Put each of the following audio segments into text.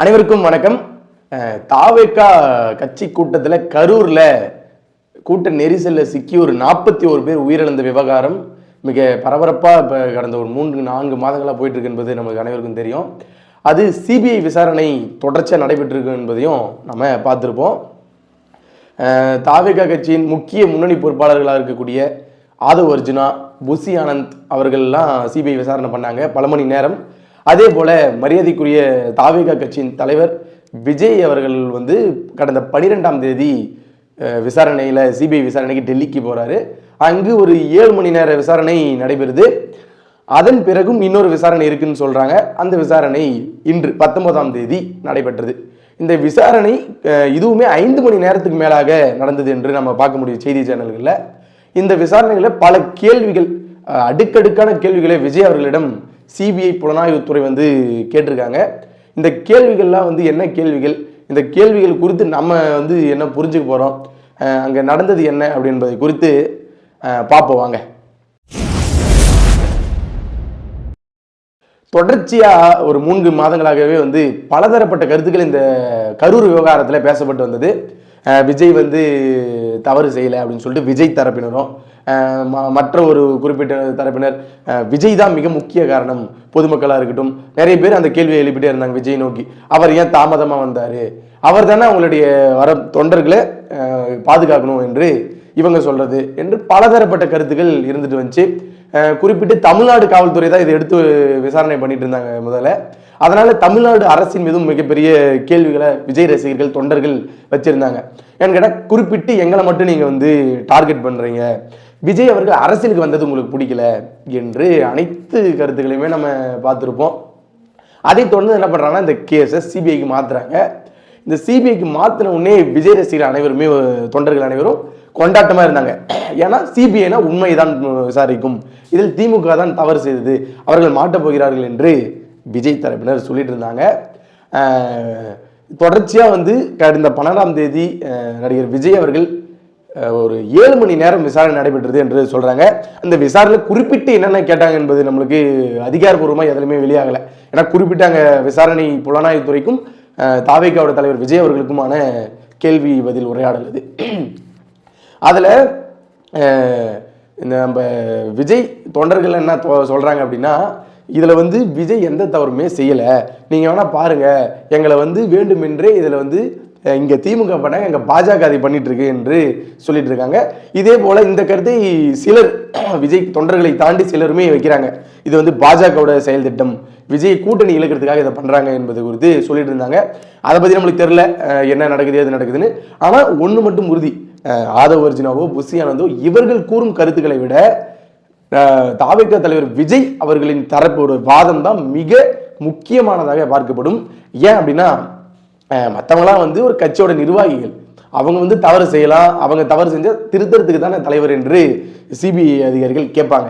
அனைவருக்கும் வணக்கம். தாவேக்கா கட்சி கூட்டத்தில் கரூரில் கூட்ட நெரிசலில் சிக்கி ஒரு நாற்பத்தி ஒரு பேர் உயிரிழந்த விவகாரம். மிக பரபரப்பாக இப்போ கடந்த ஒரு மூன்று நான்கு மாதங்களாக போயிட்டுருக்கு என்பது நமக்கு அனைவருக்கும் தெரியும். அது சிபிஐ விசாரணை தொடர்ச்சியாக நடைபெற்றிருக்கு என்பதையும் நம்ம பார்த்துருப்போம். தாவேகா கட்சியின் முக்கிய முன்னணி பொறுப்பாளர்களாக இருக்கக்கூடிய ஆதவ் அர்ஜுனா புசி ஆனந்த் அவர்கள்லாம் சிபிஐ விசாரணை பண்ணாங்க. பல மணி நேரம் அதே போல மரியாதைக்குரிய தாவேகா கட்சியின் தலைவர் விஜய் அவர்கள் வந்து கடந்த பனிரெண்டாம் தேதி விசாரணையில் சிபிஐ விசாரணைக்கு டெல்லிக்கு போகிறாரு அங்கு ஒரு ஏழு மணி நேர விசாரணை நடைபெறுது. அதன் பிறகும் இன்னொரு விசாரணை இருக்குன்னு சொல்கிறாங்க அந்த விசாரணை இன்று பத்தொன்பதாம் தேதி நடைபெற்றது. இந்த விசாரணை இதுவுமே ஐந்து மணி நேரத்துக்கு மேலாக நடந்தது என்று நம்ம பார்க்க முடியும் செய்தி சேனல்களில். இந்த விசாரணைகளில் பல கேள்விகள் அடுக்கடுக்கான கேள்விகளை விஜய் அவர்களிடம் சிபிஐ புலனாய்வுத்துறை வந்து கேட்டிருக்காங்க. இந்த கேள்விகள்லாம் வந்து என்ன கேள்விகள்? இந்த கேள்விகள் குறித்து நம்ம வந்து என்ன புரிஞ்சுக்க போகிறோம் அங்கே நடந்தது என்ன அப்படின்பதை குறித்து பார்ப்போம் வாங்க. தொடர்ச்சியாக ஒரு மூன்று மாதங்களாகவே வந்து பலதரப்பட்ட கருத்துக்கள் இந்த கரூர் விவகாரத்தில் பேசப்பட்டு வந்தது. விஜய் வந்து தவறு செய்யலை அப்படின்னு சொல்லிட்டு விஜய் தரப்பினரும் ம- மற்ற ஒரு குறிப்பிட்ட தரப்பினர் விஜய் தான் மிக முக்கிய காரணம். பொதுமக்களாக இருக்கட்டும் நிறைய பேர் அந்த கேள்வியை எழுப்பிட்டே இருந்தாங்க விஜய் நோக்கி. அவர் ஏன் தாமதமாக வந்தார்? அவர் தானே அவங்களுடைய வர தொண்டர்களை பாதுகாக்கணும் என்று இவங்க சொல்கிறது என்று பலதரப்பட்ட கருத்துக்கள் இருந்துட்டு வந்துச்சு. குறிப்பிட்டு தமிழ்நாடு காவல்துறை தான் இதை எடுத்து விசாரணை பண்ணிட்டு இருந்தாங்க முதல்ல. அதனால தமிழ்நாடு அரசின் மீதும் மிகப்பெரிய கேள்விகளை விஜய் ரசிகர்கள் தொண்டர்கள் வச்சிருந்தாங்க. ஏன்னு கேட்டால் குறிப்பிட்டு எங்களை மட்டும் நீங்க வந்து டார்கெட் பண்றீங்க. விஜய் அவர்கள் அரசியலுக்கு வந்தது உங்களுக்கு பிடிக்கல என்று அனைத்து கருத்துக்களையுமே நம்ம பார்த்துருப்போம். அதை தொடர்ந்து என்ன பண்றாங்கன்னா இந்த கேஸை சிபிஐக்கு மாத்துறாங்க. இந்த சிபிஐக்கு மாத்தின உடனே விஜய் ரசிகர்கள் அனைவருமே தொண்டர்கள் அனைவரும் கொண்டாட்டமாக இருந்தாங்க. ஏன்னா சிபிஐனா உண்மைதான் விசாரிக்கும். இதில் திமுக தான் தவறு செய்தது. அவர்கள் மாட்டப் போகிறார்கள் என்று விஜய் தரப்பினர் சொல்லிட்டு இருந்தாங்க. தொடர்ச்சியாக வந்து கடந்த பன்னெண்டாம் தேதி நடிகர் விஜய் அவர்கள் ஒரு ஏழு மணி நேரம் விசாரணை நடைபெற்றது என்று சொல்கிறாங்க அந்த விசாரணை குறிப்பிட்டு என்னென்ன கேட்டாங்க என்பது நம்மளுக்கு அதிகாரப்பூர்வமாக எதுலையுமே வெளியாகலை. ஏன்னா குறிப்பிட்ட அங்கே விசாரணை புலனாய்வுத்துறைக்கும் அஹ், தாவேகாவோட தலைவர் விஜய் அவர்களுக்குமான கேள்வி பதில் உரையாடல் இது அதில் இந்த நம்ம விஜய் தொண்டர்கள் என்ன தொ- அப்படின்னா இதில் வந்து விஜய் எந்த தவறுமே செய்யலை. நீங்கள் வேணால் பாருங்கள் எங்களை வந்து வேண்டுமென்றே இதில் வந்து இங்கே திமுக பண்ணாங்க எங்கள் பாஜக அதை பண்ணிகிட்ருக்கு என்று சொல்லிட்டு இருக்காங்க. இதே போல் இந்த கருத்தை சிலர் விஜய் தொண்டர்களை தாண்டி சிலருமே வைக்கிறாங்க. இது வந்து பாஜகவோட செயல் திட்டம். விஜய் கூட்டணி இழக்கிறதுக்காக இதை பண்ணுறாங்க என்பது குறித்து சொல்லிட்டு இருந்தாங்க. அதை பற்றி நம்மளுக்கு தெரியல என்ன நடக்குது எது நடக்குதுன்னு. ஆனால் ஒன்று மட்டும் உறுதி. ஆதவ் அர்ஜுனாவோ புஷி ஆனந்தோ இவர்கள் கூறும் கருத்துக்களை விட தாவிக தலைவர் விஜய் அவர்களின் தரப்போட வாதம் தான் மிக முக்கியமானதாக பார்க்கப்படும். ஏன் அப்படின்னா மற்றவங்களாம் வந்து ஒரு கட்சியோட நிர்வாகிகள். அவங்க வந்து தவறு செய்யலாம் அவங்க தவறு செஞ்சால் திருத்தறதுக்கு தானே தலைவர் என்று சிபிஐ அதிகாரிகள் கேட்பாங்க.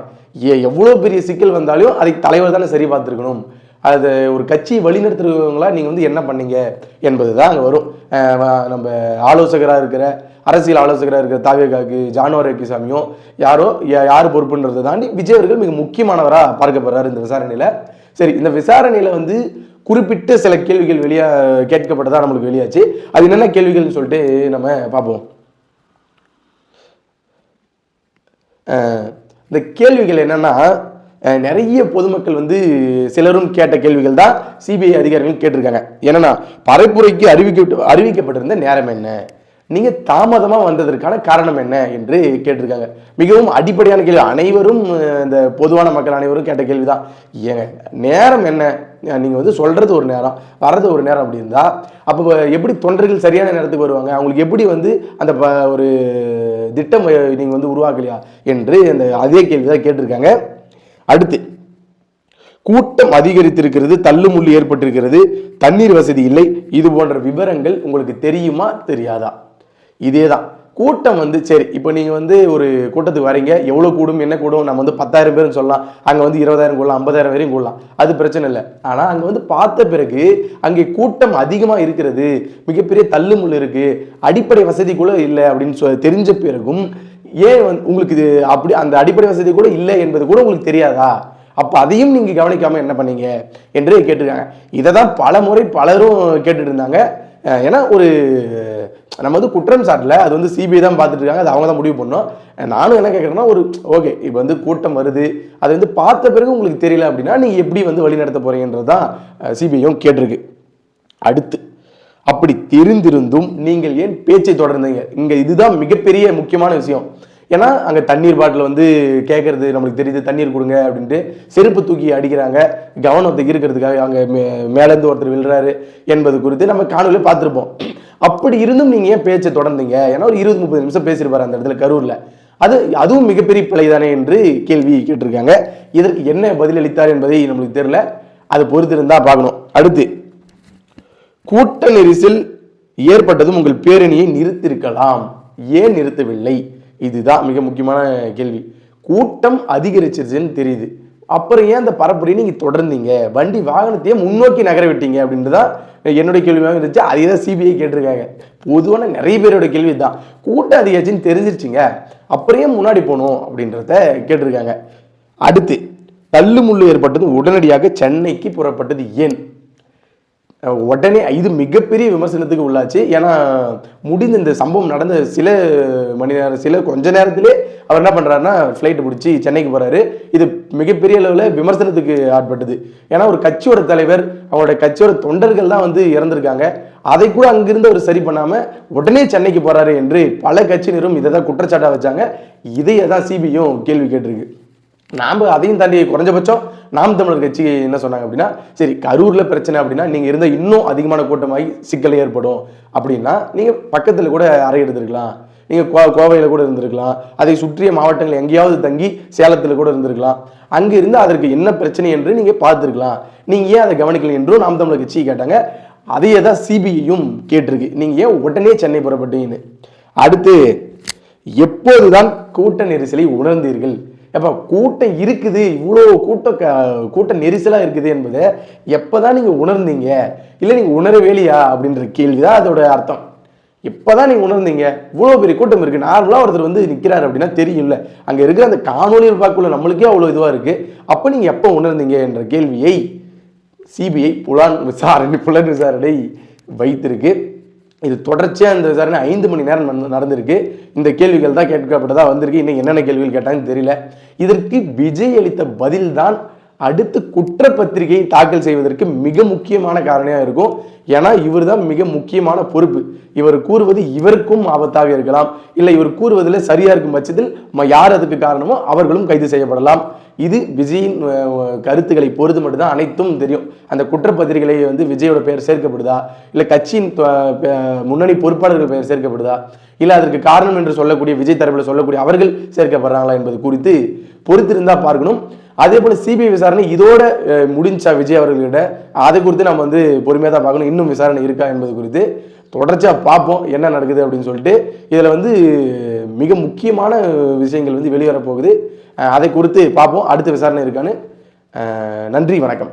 ஏ எவ்வளோ பெரிய சிக்கல் வந்தாலும் அதை தலைவர் தானே சரி பார்த்துருக்கணும். அது ஒரு கட்சி வழிநடத்துறவங்களா நீங்கள் வந்து என்ன பண்ணீங்க என்பது தான் அங்கே வரும். நம்ம ஆலோசகராக இருக்கிற அரசியல் ஆலோசகராக இருக்கிற தாவேகாக்கு ஜானுவர் சாமியும் யாரோ யா- யார் பொறுப்புன்றதை தாண்டி விஜய் அவர்கள் மிக முக்கியமானவராக பார்க்கப்படுறாரு இந்த விசாரணையில். சரி இந்த விசாரணையில் வந்து குறிப்பிட்ட சில கேள்விகள் வெளியா கேட்கப்பட்டதாக நம்மளுக்கு வெளியாச்சு. அது என்னென்ன கேள்விகள்னு சொல்லிட்டு நம்ம பார்ப்போம். இந்த கேள்விகள் என்னென்னா நிறைய பொதுமக்கள் வந்து சிலரும் கேட்ட கேள்விகள் தான் சிபிஐ அதிகாரிகள் கேட்டிருக்காங்க. என்னன்னா பரப்புரைக்கு அறிவிக்க அறிவிக்கப்பட்டிருந்த நேரம் என்ன? நீங்கள் தாமதமாக வந்ததற்கான காரணம் என்ன? என்று கேட்டிருக்காங்க. மிகவும் அடிப்படையான கேள்வி. அனைவரும் இந்த பொதுவான மக்கள் அனைவரும் கேட்ட கேள்விதான். ஏங்க நேரம் என்ன? நீங்கள் வந்து சொல்கிறது ஒரு நேரம் வர்றது ஒரு நேரம் அப்படி இருந்தால் அப்போ எப்படி தொண்டர்கள் சரியான நேரத்துக்கு வருவாங்க? அவங்களுக்கு எப்படி வந்து அந்த ப- ஒரு திட்டம் நீங்கள் வந்து உருவாக்கலையா? என்று அந்த அதே கேள்விதான் கேட்டிருக்காங்க. அடுத்து கூட்டம் அதிகரித்திருக்கிறது தள்ளுமுள்ளு ஏற்பட்டிருக்கிறது தண்ணீர் வசதி இல்லை இது போன்ற விவரங்கள் உங்களுக்கு தெரியுமா தெரியாதா? இதே தான் கூட்டம் வந்து சரி இப்போ நீங்கள் வந்து ஒரு கூட்டத்துக்கு வரீங்க எவ்வளோ கூடும் என்ன கூடும் நம்ம வந்து பத்தாயிரம் பேர்னு சொல்லலாம் அங்கே வந்து இருபதாயிரம் கூடலாம் ஐம்பதாயிரம் வரையும் கூடலாம் அது பிரச்சனை இல்லை. ஆனால் அங்கே வந்து பார்த்த பிறகு அங்கே கூட்டம் அதிகமாக இருக்கிறது மிகப்பெரிய தள்ளுமுள்ளு இருக்குது அடிப்படை வசதி கூட இல்லை அப்படின்னு சொ தெரிஞ்ச பிறகும் ஏன் வந்து உங்களுக்கு இது அப்படி அந்த அடிப்படை வசதி கூட இல்லை என்பது கூட உங்களுக்கு தெரியாதா? அப்போ அதையும் நீங்கள் கவனிக்காமல் என்ன பண்ணீங்க? என்று கேட்டிருக்காங்க. இதை தான் பல முறை பலரும் கேட்டுட்டு இருந்தாங்க ஏன்னா ஒரு நம்ம வந்து குற்றம் சாட்டில். அது வந்து சிபிஐ தான் பார்த்துட்டு இருக்காங்க அது அவங்க தான் முடிவு பண்ணோம் நானும் என்ன கேட்குறேன்னா ஒரு ஓகே இப்போ வந்து கூட்டம் வருது. அது வந்து பார்த்த பிறகு உங்களுக்கு தெரியல அப்படின்னா நீங்கள் எப்படி வந்து வழி நடத்த போகிறீங்கன்றது தான் சிபிஐயும் கேட்டிருக்கு. அடுத்து. அப்படி தெரிந்திருந்தும் நீங்கள் ஏன் பேச்சை தொடர்ந்தீங்க? இங்க இதுதான் மிகப்பெரிய முக்கியமான விஷயம். ஏன்னா அங்கே தண்ணீர் பாட்டில் வந்து கேட்கறது நம்மளுக்கு தெரியுது தண்ணீர் கொடுங்க அப்படின்ட்டு செருப்பு தூக்கி அடிக்கிறாங்க. கவனத்தை இருக்கிறதுக்காக அங்கே மே- மேலேருந்து ஒருத்தர் விழுறாரு என்பது குறித்து நம்ம காணொலியில் பார்த்துருப்போம். அப்படி இருந்தும் நீங்கள் ஏன் பேச்சை தொடர்ந்தீங்க? ஏன்னா ஒரு இருபது முப்பது நிமிஷம் பேசியிருப்பாரு அந்த இடத்துல கரூரில். அது அதுவும் மிகப்பெரிய பிழை தானே என்று கேள்வி கேட்டிருக்காங்க. இதற்கு என்ன பதிலளித்தார் என்பதை நம்மளுக்கு தெரியல. அது பொறுத்திருந்தா பார்க்கணும். அடுத்து கூட்ட நெரிசல் ஏற்பட்டதும் உங்கள் பேரணியை நிறுத்திருக்கலாம் ஏன் நிறுத்தவில்லை? இதுதான் மிக முக்கியமான கேள்வி. கூட்டம் அதிகரிச்சிருச்சுன்னு தெரியுது. அப்புறம் ஏன் அந்த பரப்புரையை நீங்கள் தொடர்ந்தீங்க? வண்டி வாகனத்தையே முன்னோக்கி நகர விட்டீங்க அப்படின்ட்டு தான் என்னுடைய கேள்வியாக இருந்துச்சு. அதே தான் சிபிஐ கேட்டிருக்காங்க. பொதுவான நிறைய பேரோட கேள்வி தான் கூட்டம் அதிகரிச்சுன்னு தெரிஞ்சிருச்சுங்க. அப்புறம் ஏன் முன்னாடி போகணும் அப்படின்றத கேட்டிருக்காங்க. அடுத்து தள்ளுமுள்ளு ஏற்பட்டது உடனடியாக சென்னைக்கு புறப்பட்டது ஏன்? உடனே இது மிகப்பெரிய விமர்சனத்துக்கு உள்ளாச்சு. ஏன்னா முடிந்த இந்த சம்பவம் நடந்த சில மணி நேரம் சில கொஞ்ச நேரத்திலே அவர் என்ன பண்ணுறாருன்னா ஃப்ளைட் பிடிச்சி சென்னைக்கு போகிறாரு இது மிகப்பெரிய அளவில் விமர்சனத்துக்கு ஆட்பட்டது. ஏன்னா ஒரு கட்சியோட தலைவர் அவங்களோட கட்சியோட தொண்டர்கள் தான் வந்து இறந்திருக்காங்க. அதை கூட அங்கிருந்து அவர் சரி பண்ணாமல் உடனே சென்னைக்கு போகிறாரு என்று பல கட்சியினரும் இதை தான் குற்றச்சாட்டாக வச்சாங்க. இதையே தான் சிபியும் கேள்வி கேட்டிருக்கு. நாம் அதையும் தாண்டி குறைஞ்சபட்சம் நாம் தமிழர் கட்சி என்ன சொன்னாங்க அப்படின்னா சரி கரூரில் பிரச்சனை அப்படின்னா நீங்கள் இருந்த இன்னும் அதிகமான கூட்டமாகி சிக்கல் ஏற்படும் அப்படின்னா நீங்கள் பக்கத்தில் கூட அறை எடுத்திருக்கலாம். நீங்கள் கோ கோவையில் கூட இருந்திருக்கலாம். அதை சுற்றிய மாவட்டங்கள் எங்கேயாவது தங்கி சேலத்தில் கூட இருந்திருக்கலாம். அங்கே இருந்து அதற்கு என்ன பிரச்சனை என்று நீங்கள் பார்த்துருக்கலாம். நீங்கள் ஏன் அதை கவனிக்கல என்றும் நாம் தமிழர் கட்சி கேட்டாங்க. அதையே தான் சிபிஐயும் கேட்டிருக்கு. நீங்கள் ஏன் உடனே சென்னை புறப்பட்டீங்கன்னு? அடுத்து எப்போதுதான் கூட்ட நெரிசலை உணர்ந்தீர்கள்? அப்போ கூட்டம் இருக்குது இவ்வளோ கூட்டம் க- கூட்ட நெரிசலாக இருக்குது என்பதை எப்போதான் நீங்கள் உணர்ந்தீங்க? இல்லை நீங்கள் உணரவேலியா? அப்படின்ற கேள்வி தான் அதோட அர்த்தம். எப்போதான் நீங்கள் உணர்ந்தீங்க? இவ்வளோ பெரிய கூட்டம் இருக்குது நார்மலாக ஒருத்தர் வந்து நிற்கிறாரு அப்படின்னா தெரியும்ல. அங்கே இருக்கிற அந்த காணொலியில் பார்க்கல நம்மளுக்கே அவ்வளோ இதுவாக இருக்குது அப்போ நீங்கள் எப்போ உணர்ந்தீங்க என்ற கேள்வியை சிபிஐ புலான் விசாரணை புலன் விசாரணை வைத்திருக்கு. இது தொடர்ச்சியாக இந்த விசாரணை ஐந்து மணி நேரம் நடந்திருக்கு. இந்த கேள்விகள் தான் கேட்கப்பட்டதாக வந்திருக்கு. இன்னும் என்னென்ன கேள்விகள் கேட்டாங்கன்னு தெரியல. இதற்கு விஜய் அளித்த பதில்தான் அடுத்து குற்றப்பத்திரிகையை தாக்கல் செய்வதற்கு மிக முக்கியமான காரணியாக இருக்கும். ஏன்னா இவர் தான் மிக முக்கியமான பொறுப்பு. இவர் கூறுவது இவருக்கும் ஆபத்தாக இருக்கலாம். இல்லை இவர் கூறுவதில் சரியா இருக்கும் பட்சத்தில் யார் அதுக்கு காரணமோ அவர்களும் கைது செய்யப்படலாம். இது விஜயின் கருத்துக்களை பொறுத்து மட்டும்தான் அனைத்தும் தெரியும். அந்த குற்றப்பத்திரிகைகளை வந்து விஜயோட பெயர் சேர்க்கப்படுதா? இல்லை கட்சியின் முன்னணி பொறுப்பாளர்கள் பெயர் சேர்க்கப்படுதா? இல்லை அதற்கு காரணம் என்று சொல்லக்கூடிய விஜய் தரப்பில் சொல்லக்கூடிய அவர்கள் சேர்க்கப்படுறாங்களா என்பது குறித்து பொறுத்திருந்தா பார்க்கணும். அதே போல் சிபிஐ விசாரணை இதோட முடிஞ்சா விஜய் அவர்களிட அதை குறித்து நம்ம வந்து பொறுமையாக தான் பார்க்கணும். இன்னும் விசாரணை இருக்கா என்பது குறித்து தொடர்ச்சியாக பார்ப்போம். என்ன நடக்குது அப்படின்னு சொல்லிட்டு இதில் வந்து மிக முக்கியமான விஷயங்கள் வந்து வெளிவரப்போகுது. அதை குறித்து பார்ப்போம். அடுத்த விசாரணை இருக்கான்னு நன்றி வணக்கம்.